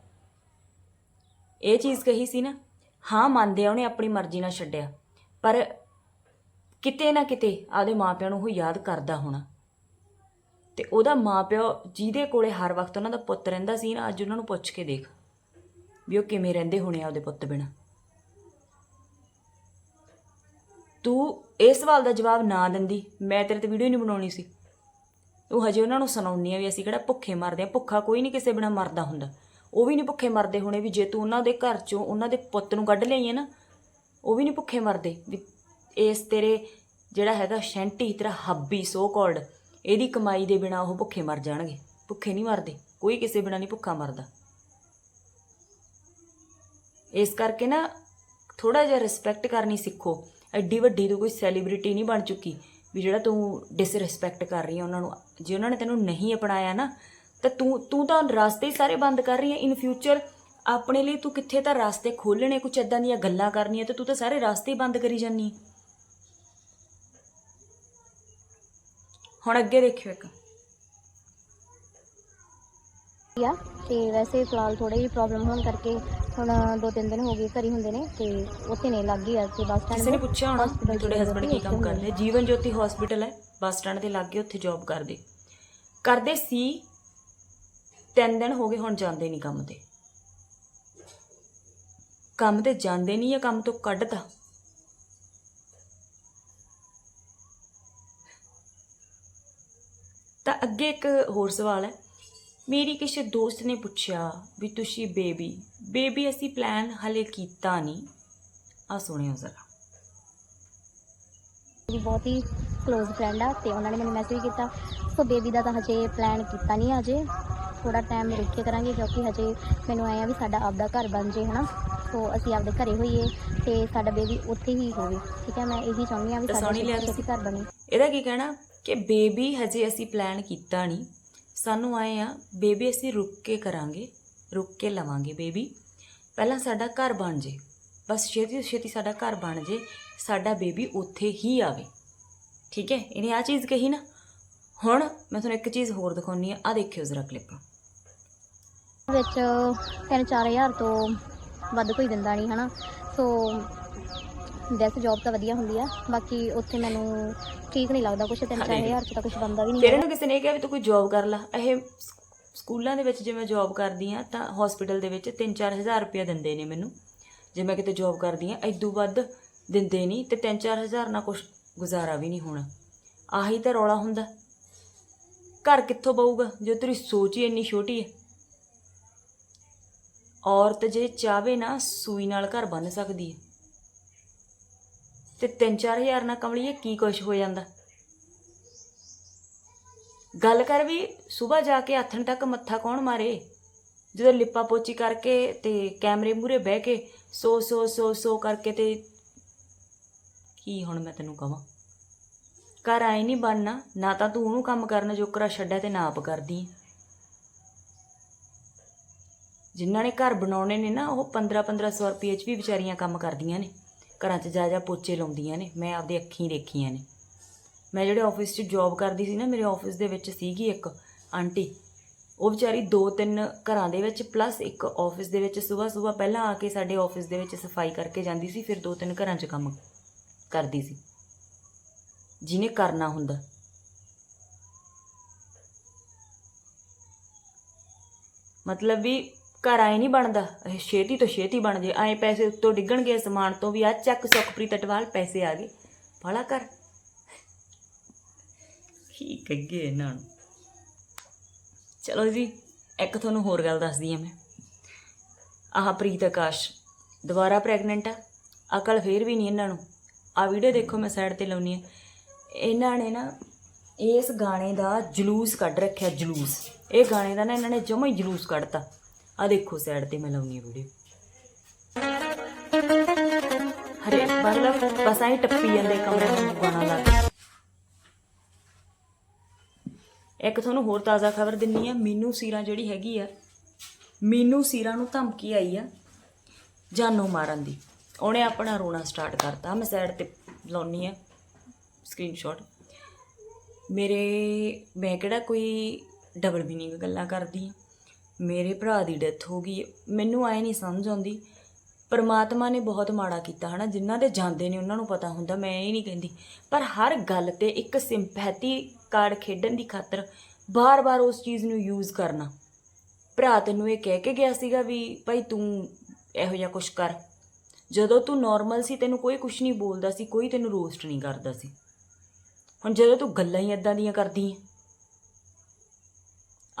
ਇਹ ਚੀਜ਼ ਕਹੀ ਸੀ ਨਾ ਹਾਂ, ਮੰਨਦੇ ਆ, ਉਹਨੇ ਆਪਣੀ ਮਰਜ਼ੀ ਨਾਲ ਛੱਡਿਆ। ਪਰ ਕਿਤੇ ਨਾ ਕਿਤੇ ਆਪਦੇ ਮਾਪਿਆਂ ਨੂੰ ਉਹ ਯਾਦ ਕਰਦਾ ਹੋਣਾ। ਤੇ ਉਹਦਾ ਮਾਪਿਓ ਜਿਹਦੇ ਕੋਲੇ ਹਰ ਵਕਤ ਉਹਨਾਂ ਦਾ ਪੁੱਤ ਰਹਿੰਦਾ ਸੀ ਨਾ, ਅੱਜ ਉਹਨਾਂ ਨੂੰ ਪੁੱਛ ਕੇ ਦੇਖ ਵੀ ਉਹ ਕਿਵੇਂ ਰਹਿੰਦੇ ਹੋਣੇ ਆ ਆਪਦੇ ਪੁੱਤ ਬਿਨਾਂ। ਤੂੰ ਇਸ ਸਵਾਲ ਦਾ ਜਵਾਬ ਨਾ ਦਿੰਦੀ, ਮੈਂ ਤੇਰੇ ਤੇ ਵੀਡੀਓ ਨਹੀਂ ਬਣਾਉਣੀ ਸੀ। ਉਹ ਹਜੇ ਉਹਨਾਂ ਨੂੰ ਸੁਣਾਉਣੀ ਆ ਵੀ ਅਸੀਂ ਕਿਹੜਾ ਭੁੱਖੇ ਮਰਦੇ ਆ, ਭੁੱਖਾ ਕੋਈ ਨਹੀਂ ਕਿਸੇ ਬਿਨਾ ਮਰਦਾ ਹੁੰਦਾ। ਉਹ ਵੀ ਨਹੀਂ ਭੁੱਖੇ ਮਰਦੇ ਹੋਣੇ ਵੀ ਜੇ ਤੂੰ ਉਹਨਾਂ ਦੇ ਘਰ ਚੋਂ ਉਹਨਾਂ ਦੇ ਪੁੱਤ ਨੂੰ ਕੱਢ ਲਿਆਈ ਹੈ ਨਾ, ਉਹ ਵੀ ਨਹੀਂ ਭੁੱਖੇ ਮਰਦੇ ਵੀ ਇਸ ਤੇਰੇ ਜਿਹੜਾ ਹੈਗਾ ਸ਼ੈਂਟੀ, ਤੇਰਾ ਹੱਬੀ ਸੋ ਕਾਲਡ ਇਹਦੀ ਕਮਾਈ ਦੇ ਬਿਨਾ ਉਹ ਭੁੱਖੇ ਮਰ ਜਾਣਗੇ। ਭੁੱਖੇ ਨਹੀਂ ਮਰਦੇ, ਕੋਈ ਕਿਸੇ ਬਿਨਾ ਨਹੀਂ ਭੁੱਖਾ ਮਰਦਾ। ਇਸ ਕਰਕੇ ਨਾ ਥੋੜਾ ਜਿਹਾ ਰਿਸਪੈਕਟ ਕਰਨੀ ਸਿੱਖੋ। ਐਡੀ ਵੱਡੀ ਤੂੰ ਕੋਈ ਸੈਲੀਬ੍ਰਿਟੀ ਨਹੀਂ ਬਣ ਚੁੱਕੀ ਵੀ ਜਿਹੜਾ ਤੂੰ ਡਿਸਰਿਸਪੈਕਟ ਕਰ ਰਹੀ ਹੈ ਉਹਨਾਂ ਨੂੰ। ਜੇ ਉਹਨਾਂ ਨੇ ਤੈਨੂੰ ਨਹੀਂ ਅਪਣਾਇਆ ਨਾ ਤਾਂ ਤੂੰ ਤੂੰ ਤਾਂ ਰਸਤੇ ਹੀ ਸਾਰੇ ਬੰਦ ਕਰ ਰਹੀ ਹੈ। ਇਨ ਫਿਊਚਰ ਆਪਣੇ ਲਈ ਤੂੰ ਕਿੱਥੇ ਤਾਂ ਰਸਤੇ ਖੋਲਣੇ ਕੁਛ ਐਦਾਂ ਦੀਆਂ ਗੱਲਾਂ ਕਰਨੀਆਂ ਤੇ ਤੂੰ ਤਾਂ ਸਾਰੇ ਰਸਤੇ ਹੀ ਬੰਦ ਕਰੀ ਜਾਨੀ। ਹੁਣ ਅੱਗੇ ਦੇਖਿਓ ਇੱਕ। ਆ ਤੇ ਵੈਸੇ ਫਿਲਹਾਲ ਥੋੜੀ ਜਿਹੀ ਪ੍ਰੋਬਲਮ ਹੋਣ ਕਰਕੇ ਹੁਣ ਦੋ ਤਿੰਨ ਦਿਨ ਹੋ ਗਏ ਘਰੀ ਹੁੰਦੇ ਨੇ ਤੇ ਉੱਥੇ ਨੇ ਲੱਗ ਗਈ ਆ ਤੇ ਬੱਸ ਸਟੈਂਡ ਕਿਸੇ ਨੇ ਪੁੱਛਿਆ ਹੋਣਾ ਵੀ ਤੁਹਾਡੇ ਹਸਬੰਡ ਕੀ ਕੰਮ ਕਰਦੇ? ਜੀਵਨ ਜੋਤੀ ਹਸਪੀਟਲ ਹੈ ਬੱਸ ਸਟੈਂਡ ਦੇ ਲਾਗੇ ਉੱਥੇ ਜੌਬ ਕਰਦੇ। ਕਰਦੇ ਸੀ ਤਿੰਨ ਦਿਨ ਹੋ ਗਏ ਹੁਣ ਜਾਂਦੇ ਨਹੀਂ ਕੰਮ ਤੇ। ਕੰਮ ਤੇ ਜਾਂਦੇ ਨਹੀਂ ਜਾਂ ਕੰਮ ਤੋਂ ਕੱਢਤਾ। ਤਾਂ ਅੱਗੇ ਇੱਕ ਹੋਰ ਸਵਾਲ ਹੈ। ਮੇਰੀ ਕਿਸੇ ਦੋਸਤ ਨੇ ਪੁੱਛਿਆ ਵੀ ਤੁਸੀਂ ਬੇਬੀ ਬੇਬੀ ਅਸੀਂ ਪਲਾਨ ਹਲੇ ਕੀਤਾ ਨਹੀਂ ਆ ਸੁਣਿਓ ਜ਼ਰਾ। ਮੇਰੀ ਬਹੁਤ ਹੀ ক্লোਜ਼ ਫਰੈਂਡ ਆ ਤੇ ਉਹਨਾਂ ਨੇ ਮੈਨੂੰ ਮੈਸੇਜ ਕੀਤਾ। ਸੋ ਬੇਬੀ ਦਾ ਤਾਂ ਹਜੇ ਪਲਾਨ ਕੀਤਾ ਨਹੀਂ ਹਜੇ ਥੋੜਾ ਟਾਈਮ ਰੁਕ ਕੇ ਕਰਾਂਗੇ ਕਿਉਂਕਿ ਹਜੇ ਮੈਨੂੰ ਆਇਆ ਵੀ ਸਾਡਾ ਆਪਦਾ ਘਰ ਬਣ ਜੇ ਹਨਾ? ਸੋ ਅਸੀਂ ਆਪਦੇ ਘਰੇ ਹੋਈਏ ਤੇ ਸਾਡਾ ਬੇਬੀ ਉੱਥੇ ਹੀ ਹੋਵੇ ਠੀਕ ਹੈ? ਮੈਂ ਇਹੀ ਚਾਹੁੰਦੀ ਆ ਵੀ ਸਾਡਾ ਛੇਤੀ। ਘਰ ਬਣੇ। ਇਹਦਾ ਕੀ ਕਹਿਣਾ? ਕਿ ਬੇਬੀ ਹਜੇ ਅਸੀਂ ਪਲਾਨ ਕੀਤਾ ਨਹੀਂ। ਸਾਨੂੰ ਆਏ ਆ ਬੇਬੀ ਅਸੀਂ ਰੁਕ ਕੇ ਕਰਾਂਗੇ ਰੁਕ ਕੇ ਲਵਾਂਗੇ ਬੇਬੀ ਪਹਿਲਾਂ ਸਾਡਾ ਘਰ ਬਣ ਜੇ। ਬਸ ਛੇਤੀ ਛੇਤੀ ਸਾਡਾ ਘਰ ਬਣ ਜੇ ਸਾਡਾ ਬੇਬੀ ਉੱਥੇ ਹੀ ਆਵੇ। ਠੀਕ ਹੈ? ਇਹਨੇ ਆ ਚੀਜ਼ ਕਹੀ ਨਾ? ਹੁਣ ਮੈਂ ਤੁਹਾਨੂੰ ਇੱਕ ਚੀਜ਼ ਹੋਰ ਦਿਖਾਉਣੀ ਆ ਆ ਦੇਖਿਓ ਜ਼ਰਾ ਕਲਿੱਪ ਵਿੱਚ 3-4000 ਤੋਂ ਵੱਧ ਕੋਈ ਦਿੰਦਾ ਨਹੀਂ ਹਨਾ। ਸੋ ਵੈਸੇ ਜੌਬ ਤਾਂ ਵਧੀਆ ਹੁੰਦੀ ਆ ਬਾਕੀ ਉੱਥੇ ਮੈਨੂੰ ਠੀਕ ਨਹੀਂ ਲੱਗਦਾ ਕੁਛ 3-4000 ਚ ਤਾਂ ਕੁਛ ਬੰਦਾ ਵੀ ਨਹੀਂ ਕਿਸੇ ਨੇ ਕਿਹਾ ਵੀ ਤੂੰ ਕੋਈ ਜੌਬ ਕਰ ਲੈ? ਇਹ ਸਕੂਲਾਂ ਦੇ ਵਿੱਚ ਜਿਵੇਂ ਜੌਬ ਕਰਦੀ ਆ ਤਾਂ ਹਸਪੀਟਲ ਦੇ ਵਿੱਚ 3-4000 ਰੁਪਏ ਦਿੰਦੇ ਨੇ ਮੈਨੂੰ। ਜੇ ਮੈਂ ਕਿਤੇ ਜੌਬ ਕਰਦੀ ਆ ਐਦੂ ਵੱਧ ਦਿੰਦੇ ਨਹੀਂ ਤੇ 3-4000 ਨਾਲ ਕੁਝ ਗੁਜ਼ਾਰਾ ਵੀ ਨਹੀਂ ਹੋਣਾ। ਆਹੀ ਤਾਂ ਰੌਲਾ ਹੁੰਦਾ। ਘਰ ਕਿੱਥੋਂ ਬਹੂਗਾ? ਜੇ ਤੇਰੀ ਸੋਚ ਹੀ ਇੰਨੀ ਛੋਟੀ ਹੈ। ਔਰਤ ਜੇ ਚਾਵੇ ਨਾ ਸੂਈ ਨਾਲ ਘਰ ਬੰਨ ਸਕਦੀ ਹੈ। ਤੇ 3-4000 ਨਾਲ ਕਮਲੀਏ ਕੀ ਕੁਛ ਹੋ ਜਾਂਦਾ? ਗੱਲ ਕਰ ਵੀ ਸਵੇਰ ਜਾ ਕੇ ਆਥਣ ਤੱਕ ਮੱਥਾ ਕੌਣ ਮਾਰੇ? ਜਦੋਂ ਲਿਪਾ ਪੋਚੀ ਕਰਕੇ ਤੇ ਕੈਮਰੇ ਮੂਰੇ ਬਹਿ ਕੇ ਸੋ ਸੋ ਸੋ ਸੋ ਕਰਕੇ ਤੇ ਕੀ ਹੁਣ ਮੈਂ ਤੈਨੂੰ ਕਹਾਂ? ਘਰ ਆਏ ਨਹੀਂ ਬਣਨਾ, ਨਾ ਤਾਂ ਤੂੰ ਉਹਨੂੰ ਕੰਮ ਕਰਨ ਜੋਕਰਾ ਛੱਡਿਆ ਤੇ ਨਾ ਆਪ ਕਰਦੀ। ਜਿਨ੍ਹਾਂ ਨੇ ਘਰ ਬਣਾਉਣੇ ਨੇ ਨਾ, ਉਹ 15 1500 ਰੁਪਏ ਚ ਵੀ ਵਿਚਾਰੀਆਂ ਕੰਮ ਕਰਦੀਆਂ ਨੇ। ਘਰਾਂ 'ਚ ਜਾ ਜਾ ਪੋਚੇ ਲਾਉਂਦੀਆਂ ਨੇ। ਮੈਂ ਆਪਦੇ ਅੱਖੀਂ ਦੇਖੀਆਂ ਨੇ। ਮੈਂ ਜਿਹੜੇ ਆਫਿਸ 'ਚ ਜੌਬ ਕਰਦੀ ਸੀ ਨਾ, ਮੇਰੇ ਆਫਿਸ ਦੇ ਵਿੱਚ ਸੀਗੀ ਇੱਕ ਆਂਟੀ। ਉਹ ਵਿਚਾਰੀ ਦੋ ਤਿੰਨ ਘਰਾਂ ਦੇ ਵਿੱਚ ਪਲੱਸ ਇੱਕ ਆਫਿਸ ਦੇ ਵਿੱਚ ਸਵੇਰ ਸਵੇਰ ਪਹਿਲਾਂ ਆ ਕੇ ਸਾਡੇ ਆਫਿਸ ਦੇ ਵਿੱਚ ਸਫ਼ਾਈ ਕਰਕੇ ਜਾਂਦੀ ਸੀ, ਫਿਰ ਦੋ ਤਿੰਨ ਘਰਾਂ 'ਚ ਕੰਮ ਕਰਦੀ ਸੀ। ਜਿਹਨੇ ਕਰਨਾ ਹੁੰਦਾ। ਮਤਲਬ ਵੀ ਘਰ ਆਏ ਨਹੀਂ ਬਣਦਾ। ਇਹ ਛੇਤੀ ਤੋਂ ਛੇਤੀ ਬਣ ਜੇ। ਐਂ ਪੈਸੇ ਉੱਤੋਂ ਡਿੱਗਣਗੇ ਸਮਾਨ ਤੋਂ ਵੀ। ਆ ਚੱਕ ਸੁਖਪ੍ਰੀਤ ਅਟਵਾਲ ਪੈਸੇ ਆ ਗਏ। ਭਲਾ ਕਰ ਕੀ ਕਹੀਏ ਇਹਨਾਂ ਨੂੰ? ਚਲੋ ਜੀ ਇੱਕ ਤੁਹਾਨੂੰ ਹੋਰ ਗੱਲ ਦੱਸਦੀ ਆ ਮੈਂ। ਆਹ ਪ੍ਰੀਤ ਆਕਾਸ਼ ਦੁਬਾਰਾ ਪ੍ਰੈਗਨੈਂਟ ਆ। ਅਕਲ ਫੇਰ ਵੀ ਨਹੀਂ ਇਹਨਾਂ ਨੂੰ। ਆ ਵੀਡੀਓ ਦੇਖੋ ਮੈਂ ਸਾਈਡ ਤੇ ਲਾਉਣੀ ਆ ਇਹਨਾਂ ਨੇ ਨਾ ਇਸ ਗਾਣੇ ਦਾ ਜਲੂਸ ਕੱਢ ਰੱਖਿਆ ਜਲੂਸ। ਇਹ ਗਾਣੇ ਦਾ ਨਾ ਇਹਨਾਂ ਨੇ ਜਮਾ ਹੀ ਜਲੂਸ ਕੱਢਤਾ। ਆ ਦੇਖੋ ਸਾਈਡ ਤੇ ਮੈਂ ਲਾਉਣੀ ਆ ਵੀਡੀਓ ਹਰੇ ਮਤਲਬ ਬਸ ਆਈ ਟੱਪੀ ਜਾਂਦੇ ਕਮਰੇ ਨੂੰ ਗਾਣਾ ਲਾ ਕੇ। ਇੱਕ ਤੁਹਾਨੂੰ ਹੋਰ ਤਾਜ਼ਾ ਖਬਰ ਦਿੰਨੀ ਆ ਮੀਨੂ ਸੀਰਾ ਜਿਹੜੀ ਹੈਗੀ ਆ, ਮੀਨੂ ਸੀਰਾ ਨੂੰ ਧਮਕੀ ਆਈ ਆ ਜਾਨੋਂ ਮਾਰਨ ਦੀ। ਉਹਨੇ ਆਪਣਾ ਰੋਣਾ ਸਟਾਰਟ ਕਰਤਾ। ਮੈਂ ਸਾਈਡ ਤੇ ਲਾਉਣੀ ਆ ਸਕਰੀਨਸ਼ਾਟ ਮੇਰੇ, ਮੈਂ ਕਿਹੜਾ ਕੋਈ ਡਬਲ ਮੀਨਿੰਗ ਗੱਲਾਂ ਕਰਦੀ ਆ ਮੇਰੇ ਭਰਾ ਦੀ ਡੈਥ ਹੋ ਗਈ। ਮੈਨੂੰ ਆਏ ਨਹੀਂ ਸਮਝ ਆਉਂਦੀ। ਪਰਮਾਤਮਾ ਨੇ ਬਹੁਤ ਮਾੜਾ ਕੀਤਾ, ਹਨਾ? ਜਿਨ੍ਹਾਂ ਦੇ ਜਾਂਦੇ ਨੇ, ਉਹਨਾਂ ਨੂੰ ਪਤਾ ਹੁੰਦਾ, ਮੈਂ ਇਹ ਨਹੀਂ ਕਹਿੰਦੀ। ਪਰ ਹਰ ਗੱਲ ਤੇ ਇੱਕ ਸਿੰਪੈਥੀ ਕਾਰਡ ਖੇਡਣ ਦੀ ਖਾਤਰ ਬਾਰ-ਬਾਰ ਉਸ ਚੀਜ਼ ਨੂੰ ਯੂਜ਼ ਕਰਨਾ। ਭਰਾ ਤੈਨੂੰ ਇਹ ਕਹਿ ਕੇ ਗਿਆ ਸੀਗਾ ਵੀ, ਭਾਈ ਤੂੰ ਇਹੋ ਜਿਹਾ ਕੁਝ ਕਰ। ਜਦੋਂ ਤੂੰ ਨਾਰਮਲ ਸੀ, ਤੈਨੂੰ ਕੋਈ ਕੁਝ ਨਹੀਂ ਬੋਲਦਾ ਸੀ, ਕੋਈ ਤੈਨੂੰ ਰੋਸਟ ਨਹੀਂ ਕਰਦਾ ਸੀ। ਹੁਣ ਜਦੋਂ ਤੂੰ ਗੱਲਾਂ ਹੀ ਇਦਾਂ ਦੀਆਂ ਕਰਦੀ ਹੈ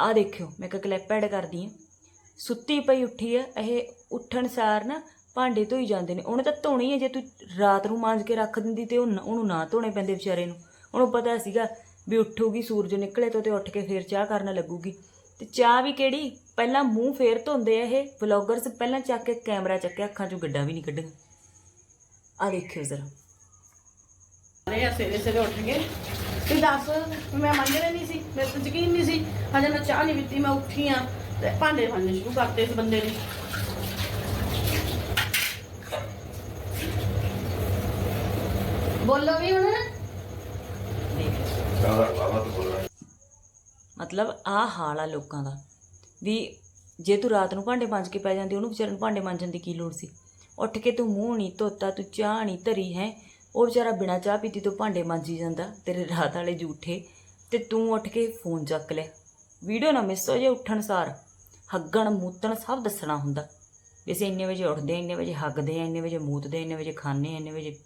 ਆ ਦੇਖਿਓ, ਮੈਂ ਇੱਕ ਕਲਿੱਪ ਐਡ ਕਰਦੀ ਹਾਂ। ਸੁੱਤੀ ਪਈ ਉੱਠੀ ਆ, ਇਹ ਉੱਠਣ ਸਾਰ ਨਾ ਭਾਂਡੇ ਧੋਈ ਜਾਂਦੇ ਨੇ। ਉਹਨੇ ਤਾਂ ਧੋਣੀ ਹੈ ਜੇ ਤੂੰ ਰਾਤ ਨੂੰ ਮਾਂਜ ਕੇ ਰੱਖ ਦਿੰਦੀ ਤੇ ਉਹਨੂੰ ਨਾ ਧੋਣੇ ਪੈਂਦੇ ਵਿਚਾਰੇ ਨੂੰ। ਉਹਨੂੰ ਪਤਾ ਸੀਗਾ ਵੀ ਉੱਠੂਗੀ, ਸੂਰਜ ਨਿਕਲੇ ਤੋਂ ਤੇ ਉੱਠ ਕੇ ਫੇਰ ਚਾਹ ਕਰਨ ਲੱਗੂਗੀ। ਤੇ ਚਾਹ ਵੀ ਕਿਹੜੀ? ਪਹਿਲਾਂ ਮੂੰਹ ਫੇਰ ਧੋਂਦੇ ਆ ਇਹ। ਵਲੌਗਰਸ ਪਹਿਲਾਂ ਚੱਕ ਕੇ ਕੈਮਰਾ ਚੱਕਿਆ, ਅੱਖਾਂ 'ਚੋਂ ਗੱਡਾ ਵੀ ਨਹੀਂ ਕੱਢੀਆਂ। ਆ ਦੇਖਿਓ ਜ਼ਰਾ। ਅਰੇ ਸਵੇਰੇ ਸਵੇਰੇ ਉੱਠ ਕੇ। ਤੇ ਦੱਸ ਮੈਂ ਮੰਨਦੇ ਨਹੀਂ ਸੀ ਮੇਰੇ ਤੋਂ ਯਕੀਨ ਨਹੀਂ ਸੀ। ਹਜੇ ਮੈਂ ਚਾਹ ਨਹੀਂ ਪੀਤੀ ਮੈਂ ਉੱਠੀ ਆ ਤੇ ਭਾਂਡੇ ਮਾਂਜਣੇ ਸ਼ੁਰੂ ਕਰਤੇ ਇਸ ਬੰਦੇ ਨੇ। ਬੋਲੋ ਵੀ ਹੁਣ। ਮਤਲਬ ਆ ਹਾਲ ਆ ਲੋਕਾਂ ਦਾ ਵੀ ਜੇ ਤੂੰ ਰਾਤ ਨੂੰ ਭਾਂਡੇ ਮਾਂਜ ਕੇ ਪੈ ਜਾਂਦੀ ਉਹਨੂੰ ਵਿਚਾਰੇ ਨੂੰ ਭਾਂਡੇ ਮਾਂਜਣ ਦੀ ਕੀ ਲੋੜ ਸੀ? ਉੱਠ ਕੇ ਤੂੰ ਮੂੰਹ ਨਹੀਂ ਧੋਤਾ ਤੂੰ ਚਾਹ ਨਹੀਂ ਧਰੀ ਹੈ ਉਹ ਵਿਚਾਰਾ ਬਿਨਾਂ ਚਾਹ ਪੀਤੀ ਤੋਂ ਭਾਂਡੇ ਮਾਂਜੀ ਜਾਂਦਾ, ਤੇਰੇ ਰਾਤ ਵਾਲੇ ਝੂਠੇ ਤੇ ਤੂੰ ਉੱਠ ਕੇ ਫੋਨ ਚੱਕ ਲਿਆ ਵੀਡੀਓ ਨਾ ਮਿਸ ਹੋ ਜੇ ਉੱਠਣ ਸਾਰ। ਹੱਗਣ, ਮੂਤਣ ਸਭ ਦੱਸਣਾ ਹੁੰਦਾ। ਵੀ ਅਸੀਂ ਇੰਨੇ ਵਜੇ ਉੱਠਦੇ ਆ ਇੰਨੇ ਵਜੇ ਹੱਗਦੇ ਆ, ਇੰਨੇ ਵਜੇ ਮੂਤਦੇ ਆ ਇੰਨੇ ਵਜੇ ਖਾਂਦੇ ਆ, ਇੰਨੇ ਵਜੇ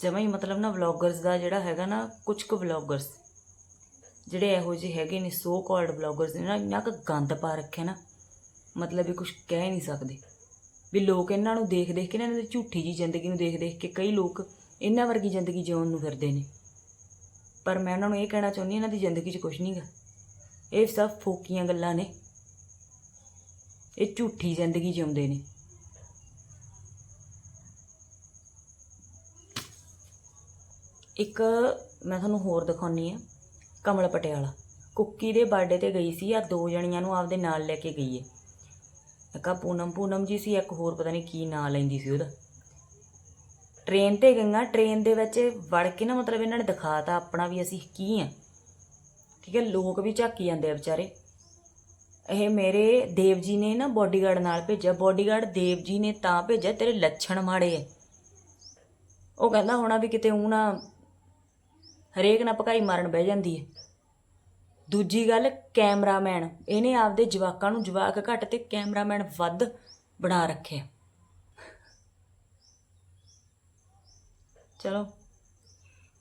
ਜਮਾ ਹੀ ਮਤਲਬ ਨਾ ਵਲੌਗਰਸ ਦਾ ਜਿਹੜਾ ਹੈਗਾ ਨਾ ਕੁਝ ਕੁ ਵਲੌਗਰਸ ਜਿਹੜੇ ਇਹੋ ਜਿਹੇ ਹੈਗੇ ਨੇ ਸੋ ਕਾਲਡ ਵਲੌਗਰਸ ਨੇ ਨਾ, ਇੰਨਾ ਕੁ ਗੰਦ ਪਾ ਰੱਖਿਆ ਨਾ, ਮਤਲਬ ਵੀ ਕੁਝ ਕਹਿ ਨਹੀਂ ਸਕਦੇ। ਵੀ ਲੋਕ ਇਹਨਾਂ ਨੂੰ ਦੇਖ ਦੇਖ ਕੇ ਨਾ ਇਹਨਾਂ ਦੀ ਝੂਠੀ ਜੀ ਜ਼ਿੰਦਗੀ ਨੂੰ ਦੇਖ ਦੇਖ ਕੇ ਕਈ ਲੋਕ ਇਹਨਾਂ ਵਰਗੀ ਜ਼ਿੰਦਗੀ ਜਿਉਣ ਨੂੰ ਫਿਰਦੇ ਨੇ। ਪਰ ਮੈਂ ਉਹਨਾਂ ਨੂੰ ਇਹ ਕਹਿਣਾ ਚਾਹੁੰਦੀ ਇਹਨਾਂ ਦੀ ਜ਼ਿੰਦਗੀ 'ਚ ਕੁਝ ਨਹੀਂਗਾ ਇਹ ਸਭ ਫੋਕੀਆਂ ਗੱਲਾਂ ਨੇ। ਇਹ ਝੂਠੀ ਜ਼ਿੰਦਗੀ ਜਿਉਂਦੇ ਨੇ। ਇੱਕ ਮੈਂ ਤੁਹਾਨੂੰ ਹੋਰ ਦਿਖਾਉਣੀ ਆ ਕਮਲ ਪਟਿਆਲਾ। ਕੁੱਕੀ ਦੇ ਬਰਥਡੇ ਤੇ ਗਈ ਸੀ ਆ ਦੋ ਜਣੀਆਂ ਨੂੰ ਆਪਦੇ ਨਾਲ ਲੈ ਕੇ ਗਈ ਏ। ਇੱਕ ਪੂਨਮ ਪੂਨਮ ਜੀ ਸੀ ਇੱਕ ਹੋਰ ਪਤਾ ਨਹੀਂ ਕੀ ਨਾਂ ਲੈਂਦੀ ਸੀ ਉਹਦਾ। ਟ੍ਰੇਨ ਤੇ ਗਈਆਂ ਟ੍ਰੇਨ ਦੇ ਵਿੱਚ ਵੜ ਕੇ ਨਾ ਮਤਲਬ ਇਹਨਾਂ ਨੇ ਦਿਖਾਤਾ ਆਪਣਾ ਵੀ ਅਸੀਂ ਕੀ ਆ। ਠੀਕ ਹੈ, ਲੋਕ ਵੀ ਝਾਕੀ ਜਾਂਦੇ ਆ ਵਿਚਾਰੇ। ਇਹ ਮੇਰੇ ਦੇਵ ਜੀ ਨੇ ਨਾ ਬੋਡੀਗਾਰਡ ਨਾਲ ਭੇਜਿਆ। ਬੋਡੀਗਾਰਡ ਦੇਵ ਜੀ ਨੇ ਤਾਂ ਭੇਜਿਆ, ਤੇਰੇ ਲੱਛਣ ਮਾੜੇ ਆ। ਉਹ ਕਹਿੰਦਾ ਹੋਣਾ ਵੀ ਕਿਤੇ ਉਹ ਨਾ ਹਰੇਕ ਨਾਲ ਪਕਾਈ ਮਾਰਨ ਬਹਿ ਜਾਂਦੀ ਹੈ ਦੂਜੀ ਗੱਲ, ਕੈਮਰਾਮੈਨ। ਇਹਨੇ ਆਪਦੇ ਜਵਾਕਾਂ ਨੂੰ ਜਵਾਕ ਘੱਟ ਤੇ ਕੈਮਰਾਮੈਨ ਵੱਧ ਬਣਾ ਰੱਖਿਆ। ਚਲੋ।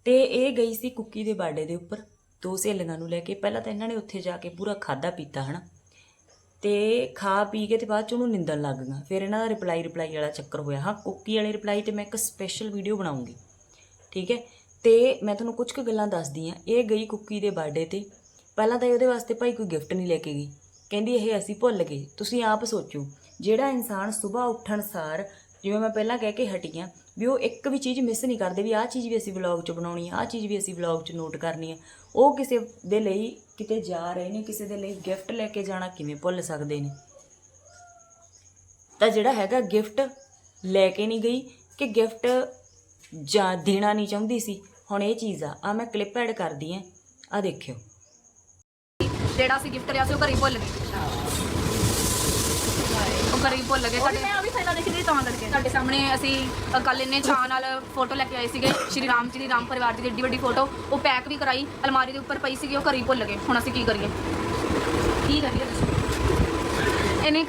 ਤੇ ਇਹ ਗਈ ਸੀ ਕੁੱਕੀ ਦੇ ਬਾਡੇ ਦੇ ਉੱਪਰ। ਦੋ ਸਹੇਲੀਆਂ ਨੂੰ ਲੈ ਕੇ ਪਹਿਲਾਂ ਤਾਂ ਇਹਨਾਂ ਨੇ ਉੱਥੇ ਜਾ ਕੇ ਪੂਰਾ ਖਾਦਾ ਪੀਤਾ, ਹਨਾ? ਤੇ ਖਾ ਪੀ ਕੇ ਤੇ ਬਾਅਦ ਚ ਉਹਨੂੰ ਨਿੰਦਣ ਲੱਗ ਗਈਆਂ। ਫਿਰ ਇਹਨਾਂ ਦਾ ਰਿਪਲਾਈ ਰਿਪਲਾਈ ਵਾਲਾ ਚੱਕਰ ਹੋਇਆ। ਹਾਂ, ਕੁੱਕੀ ਵਾਲੇ ਰਿਪਲਾਈ ਤੇ ਮੈਂ ਇੱਕ ਸਪੈਸ਼ਲ ਵੀਡੀਓ ਬਣਾਉਂਗੀ। ਠੀਕ ਹੈ? ਤੇ ਮੈਂ ਤੁਹਾਨੂੰ ਕੁਝ ਕੁ ਗੱਲਾਂ ਦੱਸਦੀ ਆ ਇਹ ਗਈ ਕੁੱਕੀ ਦੇ ਬਰਥਡੇ ਤੇ। ਪਹਿਲਾਂ ਤਾਂ ਇਹ ਉਹਦੇ ਵਾਸਤੇ ਭਾਈ ਕੋਈ ਗਿਫਟ ਨਹੀਂ ਲੈ ਕੇ ਗਈ। ਕਹਿੰਦੀ ਇਹ ਅਸੀਂ ਭੁੱਲ ਗਏ। ਤੁਸੀਂ ਆਪ ਸੋਚੋ, ਜਿਹੜਾ ਇਨਸਾਨ ਸਵੇਰ ਉੱਠਣ ਸਾਰ ਜਿਵੇਂ ਮੈਂ ਪਹਿਲਾਂ ਕਹਿ ਕੇ ਹਟੀਆਂ ਵੀ ਉਹ ਇੱਕ ਵੀ ਚੀਜ਼ ਮਿਸ ਨਹੀਂ ਕਰਦੇ, ਵੀ ਆਹ ਚੀਜ਼ ਵੀ ਅਸੀਂ ਵਲੌਗ 'ਚ ਬਣਾਉਣੀ ਆ, ਆਹ ਚੀਜ਼ ਵੀ ਅਸੀਂ ਵਲੌਗ 'ਚ ਨੋਟ ਕਰਨੀ ਆ, ਉਹ ਕਿਸੇ ਦੇ ਲਈ ਕਿਤੇ ਜਾ ਰਹੇ ਨੇ, ਕਿਸੇ ਦੇ ਲਈ ਗਿਫਟ ਲੈ ਕੇ ਜਾਣਾ ਕਿਵੇਂ ਭੁੱਲ ਸਕਦੇ ਨੇ? ਤਾਂ ਜਿਹੜਾ ਹੈਗਾ ਗਿਫਟ ਲੈ ਕੇ ਨਹੀਂ ਗਈ ਕਿ ਗਿਫਟ ਜਾਂ ਦੇਣਾ ਨਹੀਂ ਚਾਹੁੰਦੀ ਸੀ, ਹੁਣ ਇਹ ਚੀਜ਼ ਆ ਆ ਮੈਂ ਕਲਿੱਪ ਐਡ ਕਰਦੀ ਆ ਆ ਦੇਖਿਓ। ਜਿਹੜਾ ਅਸੀਂ ਗਿਫਟ ਲਿਆ ਸੀ ਉਹ ਘਰੇ ਭੁੱਲ ਗਏ। ਉਹ ਘਰੇ ਭੁੱਲ ਗਏ ਸਾਡੇ। ਮੈਂ ਉਹ ਵੀ ਫਾਇਦਾ ਦੇਖੀ ਤਾਂ ਕਰਕੇ। ਤੁਹਾਡੇ ਸਾਹਮਣੇ ਅਸੀਂ ਕੱਲ ਇੰਨੇ ਚਾਅ ਨਾਲ ਫੋਟੋ ਲੈ ਕੇ ਆਏ ਸੀਗੇ ਸ਼੍ਰੀ ਰਾਮ ਜੀ ਦੀ ਰਾਮ ਪਰਿਵਾਰ ਦੀ ਏਡੀ ਵੱਡੀ ਫੋਟੋ ਉਹ ਪੈਕ ਵੀ ਕਰਾਈ ਅਲਮਾਰੀ ਦੇ ਉੱਪਰ ਪਈ ਸੀਗੀ ਉਹ ਘਰੇ ਹੀ ਭੁੱਲ ਗਏ। ਹੁਣ ਅਸੀਂ ਕੀ ਕਰੀਏ? ਕੀ ਕਰੀਏ ਦੱਸੋ? ਇਹਨੇ